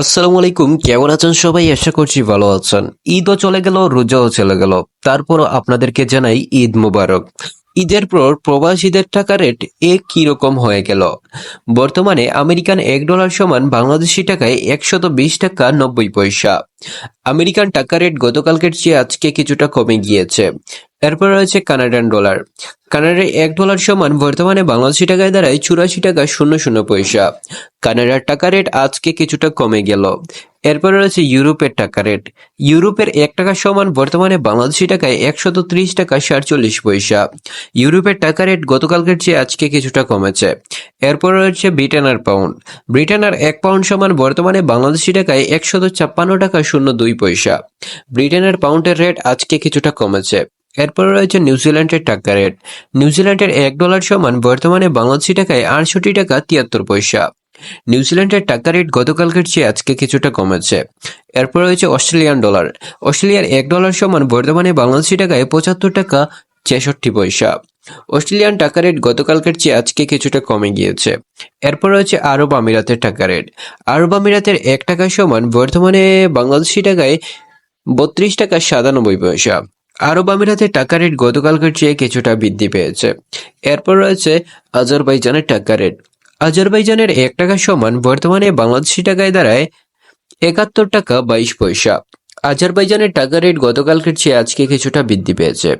আসসালামু আলাইকুম, কেমন আছেন সবাই? আশা করছি ভালো আছেন। ঈদও চলে গেল, রোজাও চলে গেল। তারপরও আপনাদেরকে জানাই ঈদ মুবারক। ঈদের পর প্রবাসীদের টাকা রেট এ কি রকম হয়ে গেল? বর্তমানে আমেরিকান এক ডলার সমান বাংলাদেশি টাকায় একশত বিশ টাকা নব্বই পয়সা। আমেরিকান টাকা রেট গতকালকের চেয়ে আজকে কিছুটা কমে গিয়েছে। এরপর রয়েছে কানাডান ডলার। কানাডার এক ডলার সমান বর্তমানে বাংলাদেশি টাকায় দাঁড়ায় চুরাশি টাকা শূন্য শূন্য পয়সা। কানাডার টাকা রেট আজকে কিছুটা কমে গেল। এরপর রয়েছে ইউরোপের টাকা রেট। ইউরোপের এক টাকা সমান বর্তমানে বাংলাদেশি টাকায় একশত ত্রিশ টাকা সাতচল্লিশ পয়সা। ইউরোপের টাকা রেট গতকালকের চেয়ে আজকে কিছুটা কমেছে। এরপর রয়েছে ব্রিটেনের পাউন্ড। ব্রিটেনের এক পাউন্ড সমান বর্তমানে বাংলাদেশি টাকায় একশত ছাপ্পান্ন টাকা শূন্য দুই পয়সা। ব্রিটেনের পাউন্ডের রেট আজকে কিছুটা কমেছে। এরপর রয়েছে নিউজিল্যান্ডের টাকা রেট। নিউজিল্যান্ডের এক ডলার সমান বর্তমানে বাংলাদেশি টাকায় আটষট্টি টাকা তিয়াত্তর পয়সা। নিউজিল্যান্ডের টাকা রেট গতকালকের চেয়ে আজকে কিছুটা কমেছে। এরপর রয়েছে অস্ট্রেলিয়ান ডলার। অস্ট্রেলিয়ার এক ডলার সমান বর্তমানে বাংলাদেশি টাকায় পঁচাত্তর টাকা ছেষট্টি পয়সা। অস্ট্রেলিয়ান টাকা রেট গতকালকের চেয়ে আজকে কিছুটা কমে গিয়েছে। এরপর রয়েছে আরব আমিরাতের টাকা রেট। আরব আমিরাতের এক টাকা সমান বর্তমানে বাংলাদেশি টাকায় বত্রিশ টাকা সাতানব্বই পয়সা। আরব আমিরাতের টাকা রেট গতকালকের চেয়ে কিছুটা বৃদ্ধি পেয়েছে। এরপর রয়েছে আজারবাইজানের টাকা রেট। আজারবাইজানের এক টাকা সমান বর্তমানে বাংলাদেশি টাকায় দাঁড়ায় একাত্তর টাকা বাইশ পয়সা। আজারবাইজানের টাকা রেট গতকালকের চেয়ে আজকে কিছুটা বৃদ্ধি পেয়েছে।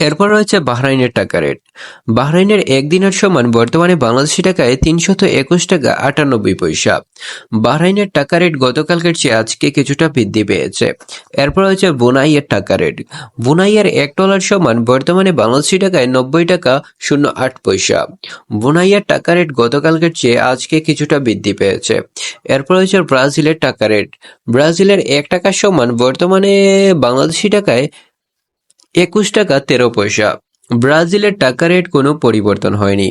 এরপর রয়েছে বাহরাইনের টাকা রেট। বাহরাইনের একদিনের সমান বর্তমানে বাংলাদেশি টাকায় তিনশত একুশ টাকা আটানব্বই পয়সা। বাহরাইনের টাকা রেট গতকালকের চেয়ে আজকে কিছুটা বৃদ্ধি পেয়েছে। এরপর রয়েছে বুনাইয়ের টাকা রেট। বুনাইয়ের এক ডলার সমান বর্তমানে বাংলাদেশি টাকায় নব্বই টাকা শূন্য আট পয়সা। বুনাইয়ের টাকা রেট গতকালকের চেয়ে আজকে কিছুটা বৃদ্ধি পেয়েছে। এরপর রয়েছে ব্রাজিলের টাকা রেট। ব্রাজিলের এক টাকার সমান বর্তমানে বাংলাদেশি টাকায় একুশ টাকা তেরো পয়সা। ব্রাজিলের টাকা রেট কোনো পরিবর্তন হয়নি।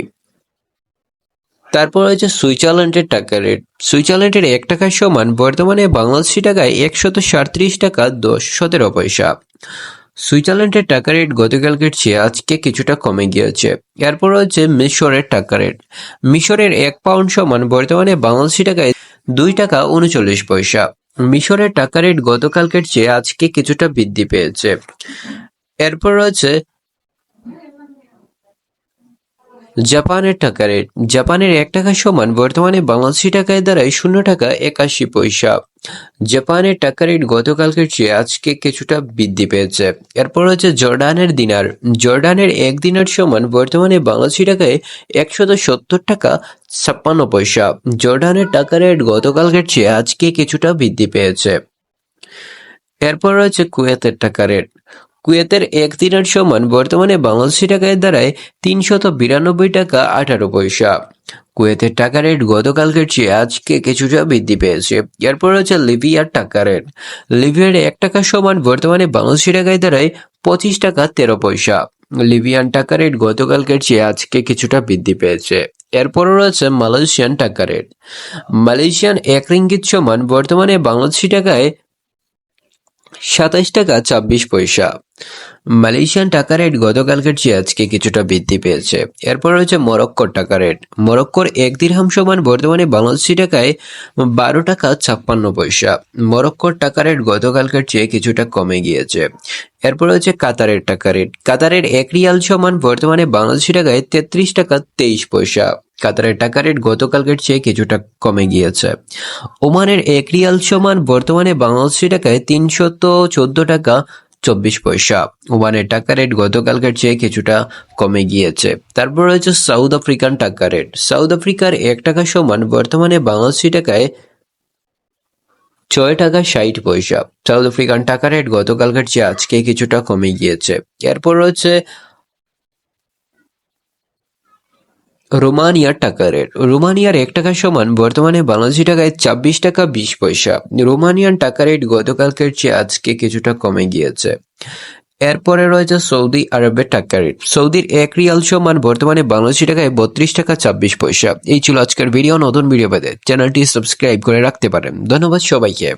তারপর রয়েছে সুইজারল্যান্ডের টাকা রেট। সুইজারল্যান্ডের এক টাকার সমান বর্তমানে বাংলাদেশি টাকায় একশত সাঁত্রিশ টাকা দশ সতেরো পয়সা। সুইজারল্যান্ডের টাকা রেট গতকালকের চেয়ে আজকে কিছুটা কমে গিয়েছে। এরপর রয়েছে মিশরের টাকা রেট। মিশরের এক পাউন্ড সমান বর্তমানে বাংলাদেশি টাকায় দুই টাকা উনচল্লিশ পয়সা। মিশরের টাকা রেট গতকালকের চেয়ে আজকে কিছুটা বৃদ্ধি পেয়েছে। এরপর রয়েছে জাপানের টাকা রেট। জাপানের এক টাকা সমান বর্তমানে বাংলাদেশি টাকায় দাঁড়ায় শূন্য টাকা একাশি পয়সা। জাপানের টাকা রেট গতকালকের চেয়ে আজকে কিছুটা বৃদ্ধি পেয়েছে। এরপর হচ্ছে জর্ডানের দিনার। জর্ডানের এক দিনার সমান বর্তমানে বাংলাদেশি টাকায় একশত সত্তর টাকা ছাপ্পান্ন পয়সা। জর্ডানের টাকা রেট গতকালকের চেয়ে আজকে কিছুটা বৃদ্ধি পেয়েছে। এরপর রয়েছে কুয়েতের টাকা রেট। কুয়েতের এক দিনের সমান বর্তমানে বাংলাদেশি টাকায় দাঁড়ায় তিনশত বিরানব্বই টাকা আঠারো পয়সা। কুয়েতের টাকা রেট গতকালকের চেয়ে আজকে কিছুটা বৃদ্ধি পেয়েছে। এরপর হচ্ছে লিবিয়ার টাকা রেট। লিবিয়ার এক টাকা সমান বর্তমানে বাংলাদেশি টাকায় দাঁড়ায় পঁচিশ টাকা তেরো পয়সা। লিবিয়ান টাকা রেট গতকালকের চেয়ে আজকে কিছুটা বৃদ্ধি পেয়েছে। এরপরও রয়েছে মালয়েশিয়ান টাকা রেট। মালয়েশিয়ান এক রিঙ্গিত সমান বর্তমানে বাংলাদেশি টাকায় সাতাইশ টাকা ছাব্বিশ পয়সা। মালয়েশিয়ান টাকা রেট গতকালকের চেয়ে আজকে কিছুটা বৃদ্ধি পেয়েছে। এরপর রয়েছে মরক্কোর টাকা রেট। মরক্কোর এক দিরহাম সমান বর্তমানে বাংলাদেশি টাকায় বারো টাকা ছাপ্পান্ন পয়সা। মরক্কোর টাকা রেট গতকালকের চেয়ে কিছুটা কমে গিয়েছে। এরপর রয়েছে কাতারের টাকা রেট। কাতারের এক রিয়াল সমান বর্তমানে বাংলাদেশি টাকায় তেত্রিশ টাকা তেইশ পয়সা। কাতারের টাকা রেট গতকালকের চেয়ে কিছুটা কমে গিয়েছে। ওমানের এক রিয়াল সমান বর্তমানে বাংলাদেশি টাকায় তিনশত চোদ্দ টাকা চব্বিশ পয়সা। ওমানের টাকা রেট গতকালকের চেয়ে কিছুটা কমে গিয়েছে। তারপর রয়েছে সাউথ আফ্রিকান টাকা রেট। সাউথ আফ্রিকার এক টাকা সমান বর্তমানে বাংলাদেশি টাকায় ছয় টাকা ষাট পয়সা। সাউথ আফ্রিকান টাকা রেট গতকালকের চেয়ে আজকে কিছুটা কমে গিয়েছে। এরপর রয়েছে রোমানিয়ার টাকা রেট। রোমানিয়ার এক টাকা সমান বর্তমানে বাংলাদেশি টাকায় ছাব্বিশ টাকা বিশ পয়সা। রোমানিয়ান টাকা রেট গতকালকের চেয়ে আজকে কিছুটা কমে গিয়েছে। এরপরে রয়েছে সৌদি আরবের টাকা রেট। সৌদির এক রিয়াল সমান বর্তমানে বাংলাদেশি টাকায় বত্রিশ টাকা ছাব্বিশ পয়সা। এই ছিল আজকের ভিডিও। নতুন ভিডিও পেতে চ্যানেলটি সাবস্ক্রাইব করে রাখতে পারেন। ধন্যবাদ সবাইকে।